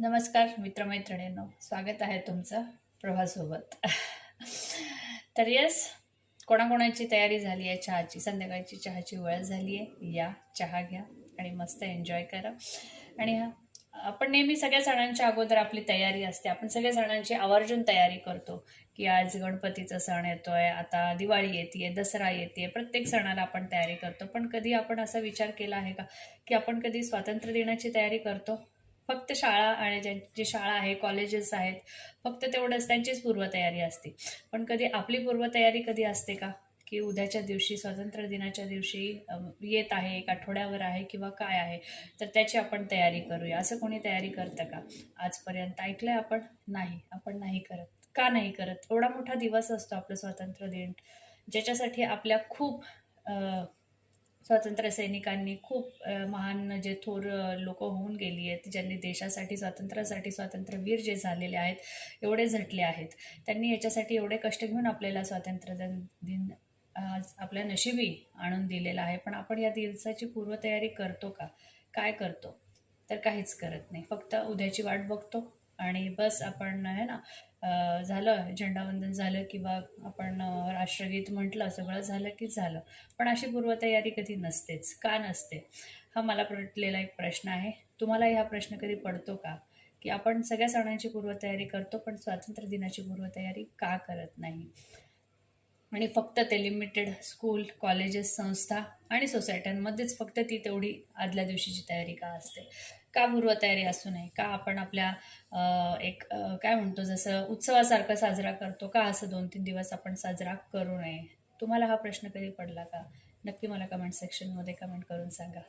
नमस्कार मित्रमैत्रिणींनो. स्वागत आहे तुमचं प्रभासोबत तर येस कोणाकोणाची तयारी झाली आहे? चहाची संध्याकाळची चहाची वेळ झाली आहे. या चहा घ्या आणि मस्त एन्जॉय करा. आणि हा आपण नेहमी सगळ्या सणांच्या अगोदर आपली तयारी असते. आपण सगळ्या सणांची आवर्जून तयारी करतो की आज गणपतीचा सण येतोय आता दिवाळी येते दसरा येते प्रत्येक सणाला आपण तयारी करतो. पण कधी आपण असा विचार केला आहे का? की आपण कधी स्वातंत्र्य दिनाची तयारी करतो? फक्त शाळा आणि ज्यांची शाळा आहे कॉलेजेस आहेत फक्त तेवढंच त्यांचीच पूर्वतयारी असते. पण कधी आपली पूर्वतयारी कधी असते का? की उद्याच्या दिवशी स्वातंत्र्य दिनाच्या दिवशी येत आहे एक आठवड्यावर आहे किंवा काय आहे तर त्याची आपण तयारी करूया. असं कोणी तयारी करतं का? आजपर्यंत ऐकलंय आपण? नाही. आपण नाही करत. का नाही करत? एवढा मोठा दिवस असतो आपलं स्वातंत्र्य दिन ज्याच्यासाठी आपल्या खूप स्वातंत्र्य सैनिकांनी खूप महान जे थोर लोक होऊन गेली आहेत ज्यांनी देशासाठी स्वातंत्र्यासाठी स्वातंत्र्यवीर जे झालेले आहेत एवढे झटले आहेत. त्यांनी याच्यासाठी एवढे कष्ट घेऊन आपल्याला स्वातंत्र्य दिन दिन आज आपल्या नशिबी आणून दिलेला आहे. पण आपण या दिवसाची पूर्वतयारी करतो का? काय करतो? तर काहीच करत नाही. फक्त उद्याची वाट बघतो आणि बस आपण आहे ना झालं झेंडावंदन झालं किंवा आपण राष्ट्रगीत म्हटलं सगळं झालं की झालं. पण अशी पूर्वतयारी कधी नसतेच का नसते? हा मला पडलेला एक प्रश्न आहे. तुम्हाला हा प्रश्न कधी पडतो का? की आपण सगळ्या सणांची पूर्वतयारी करतो पण स्वातंत्र्य दिनाची पूर्वतयारी का करत नाही? आणि फक्त ते लिमिटेड स्कूल कॉलेजेस संस्था आणि सोसायट्यांमध्येच फक्त ती तेवढी आदल्या दिवशीची तयारी का असते. का पूर्वतयारी असू नये? का आपण आपल्या एक काय म्हणतो जसं उत्सवासारखं साजरा करतो का असं दोन तीन दिवस आपण साजरा करू नये? तुम्हाला हा प्रश्न कधी पडला का? नक्की मला कमेंट सेक्शनमध्ये कमेंट करून सांगा.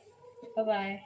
बाय